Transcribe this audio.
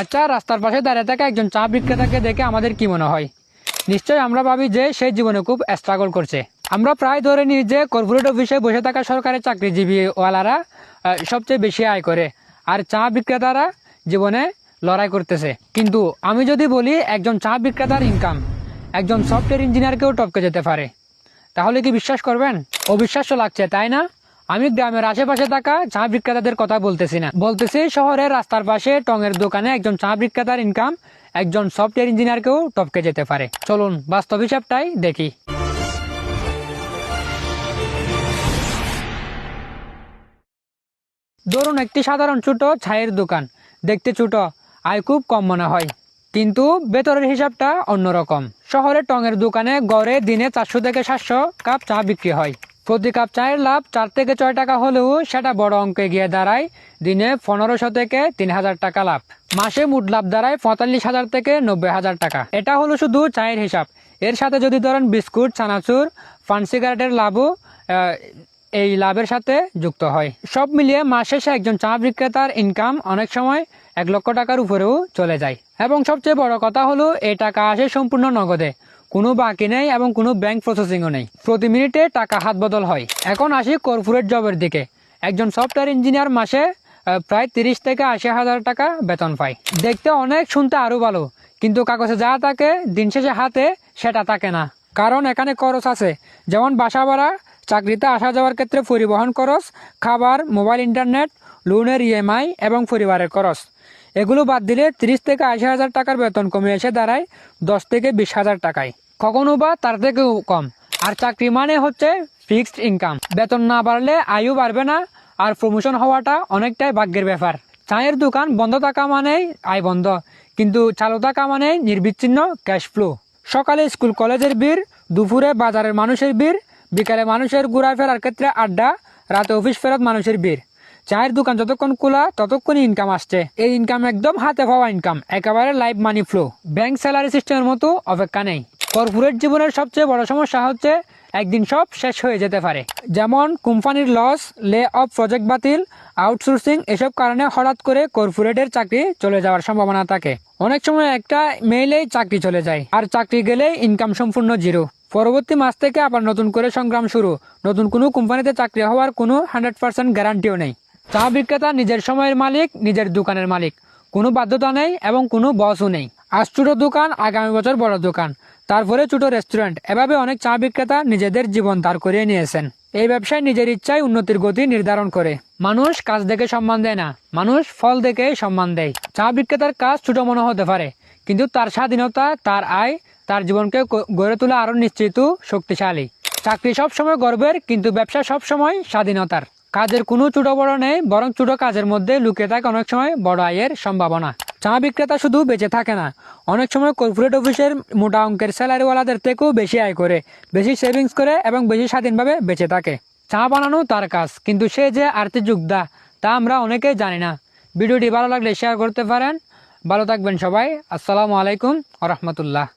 আচ্ছা রাস্তার পাশে দাঁড়িয়ে থাকা একজন চা বিক্রেতাকে দেখে আমাদের কি মনে হয়? নিশ্চয়ই আমরা ভাবি যে সে জীবনে খুব স্ট্রাগল করছে। আমরা প্রায় ধরে নিই যে কর্পোরেট অফিসে বসে থাকা সরকারি চাকরিজীবী ওয়ালারা আহ, সবচেয়ে বেশি আয় করে। আর চা বিক্রেতারা জীবনে লড়াই করতেছে। কিন্তু আমি যদি বলি একজন চা বিক্রেতার ইনকাম একজন সফটওয়্যার ইঞ্জিনিয়ারকেও টপকে যেতে পারে। তাহলে কি বিশ্বাস করবেন? অবিশ্বাস্য লাগছে তাই না? আমি গ্রামের আশেপাশে থাকা চা বিক্রেতাদের কথা বলতেছি না। বলতেছি শহরের রাস্তার পাশে টঙের দোকানে একজন চা বিক্রেতার ইনকাম একজন সফটওয়্যার ইঞ্জিনিয়ারকেও টপকে যেতে পারে। চলুন, বাস্তব হিসাবটাই দেখি। ধরুন একটি সাধারণ ছোট ছায়ের দোকান। দেখতে ছোট, আয় খুব কম মনে হয়। কিন্তু ভেতরের হিসাবটা অন্যরকম। শহরে টঙের দোকানে গড়ে দিনে চারশো থেকে সাতশো কাপ চা বিক্রি হয়। প্রতি কাপ চায়ের লাভ চার থেকে ছয় টাকা হলেও সেটা বড় অঙ্কে গিয়ে দাঁড়ায়। দিনে পনেরোশো থেকে তিন হাজার টাকা লাভ। মাসে মোট লাভ দাঁড়ায় পঁয়তাল্লিশ হাজার থেকে নব্বই হাজার টাকা। এটা হলো শুধু চায়ের হিসাব। এর সাথে যদি ধরেন বিস্কুট, চানাচুর পান সিগারেটের লাভও এই লাভের সাথে যুক্ত হয়। সব মিলিয়ে মাস শেষে একজন চা বিক্রেতার ইনকাম অনেক সময় এক লক্ষ টাকার উপরেও চলে যায়। এবং সবচেয়ে বড় কথা হলো এই টাকা আসে সম্পূর্ণ নগদে। কোনো বাকি নেই এবং কোনো ব্যাংক প্রসেসিংও নেই। প্রতি মিনিটে টাকা হাত বদল হয়। এখন আসি কর্পোরেট জবের দিকে। একজন সফটওয়্যার ইঞ্জিনিয়ার মাসে প্রায় তিরিশ থেকে আশি হাজার টাকা বেতন পায়। দেখতে অনেক, শুনতে আরও ভালো। কিন্তু কাগজে যা থাকে, দিন শেষে হাতে, সেটা থাকে না। কারণ এখানে খরচ আছে। যেমন বাসা ভাড়া, চাকরিতে আসা যাওয়ার ক্ষেত্রে পরিবহন খরচ, খাবার, মোবাইল, ইন্টারনেট লোনের ইএমআই এবং পরিবারের খরচ। এগুলো বাদ দিলে তিরিশ থেকে আশি হাজার টাকার বেতন কমে এসে দাঁড়ায় দশ থেকে বিশ হাজার টাকায়। কখনো বা তার থেকেও কম। আর চাকরি মানে হচ্ছে ফিক্সড ইনকাম। বেতন না বাড়লে আয়ু বাড়বে না আর প্রমোশন হওয়াটা অনেকটাই ভাগ্যের ব্যাপার। চায়ের দোকান বন্ধ থাকা মানেই আয় বন্ধ, কিন্তু চালু থাকা মানেই নির্বিচ্ছিন্ন ক্যাশ ফ্লো। সকালে স্কুল কলেজের ভিড়, দুপুরে বাজারের মানুষের ভিড়, বিকালে মানুষের ঘোরাফেরার ক্ষেত্রে আড্ডা, রাতে অফিস ফেরত মানুষের ভিড়। চায়ের দোকান যতক্ষণ খোলা, ততক্ষণই ইনকাম আসছে। এই ইনকাম একদম হাতে পাওয়া ইনকাম একেবারে live money flow bank salary সিস্টেমের মতো অপেক্ষা নেই। কর্পোরেট জীবনের সবচেয়ে বড় সমস্যা হচ্ছে, একদিন সব শেষ হয়ে যেতে পারে। যেমন, কোম্পানির লস লে অফ প্রজেক্ট বাতিল আউটসোর্সিং এসব কারণে হঠাৎ করে কর্পোরেটের চাকরি চলে যাওয়ার সম্ভাবনা থাকে। অনেক সময় একটা মেইলেই চাকরি চলে যায়, আর চাকরি গেলেই ইনকাম সম্পূর্ণ জিরো পরবর্তী মাস থেকে আবার নতুন করে সংগ্রাম শুরু। নতুন কোনো কোম্পানিতে চাকরি হওয়ার কোনো হান্ড্রেড পার্সেন্ট গ্যারান্টিও নেই। চা বিক্রেতা নিজের সময়ের মালিক, নিজের দোকানের মালিক। কোনো বাধ্যতা নেই এবং কোনো বসও নেই। আজ ছোটো দোকান, আগামী বছর বড় দোকান। তারপরে ছোট রেস্টুরেন্ট। এভাবে অনেক চা বিক্রেতা নিজেদের জীবন দাঁড় করিয়ে নিয়েছেন। এই ব্যবসায় নিজের ইচ্ছায় উন্নতির গতি নির্ধারণ করে। মানুষ কাজ দেখে সম্মান দেয় না। মানুষ ফল দেখে সম্মান দেয়। চা বিক্রেতার কাজ ছোট মনে হতে পারে, কিন্তু তার স্বাধীনতা, তার আয়, তার জীবনকে গড়ে তোলা আরও নিশ্চিত, শক্তিশালী। চাকরি সবসময় গর্বের, কিন্তু ব্যবসা সবসময় স্বাধীনতার। কাজের কোনো ছোট বড় নেই, বরং ছোট কাজের মধ্যে লুকিয়ে থাকে অনেক সময় বড় আয়ের সম্ভাবনা। চা বিক্রেতা শুধু বেঁচে থাকে না, অনেক সময় কর্পোরেট অফিসের মোটা অঙ্কের স্যালারিওয়ালাদের থেকেও বেশি আয় করে, বেশি সেভিংস করে এবং বেশি স্বাধীনভাবে বেঁচে থাকে। চা বানানো তার কাজ, কিন্তু সে যে আর্থিক যোদ্ধা তা আমরা অনেকেই জানি না। ভিডিওটি ভালো লাগলে শেয়ার করতে পারেন। ভালো থাকবেন সবাই। আসসালামু আলাইকুম আ রহমতুল্লাহ।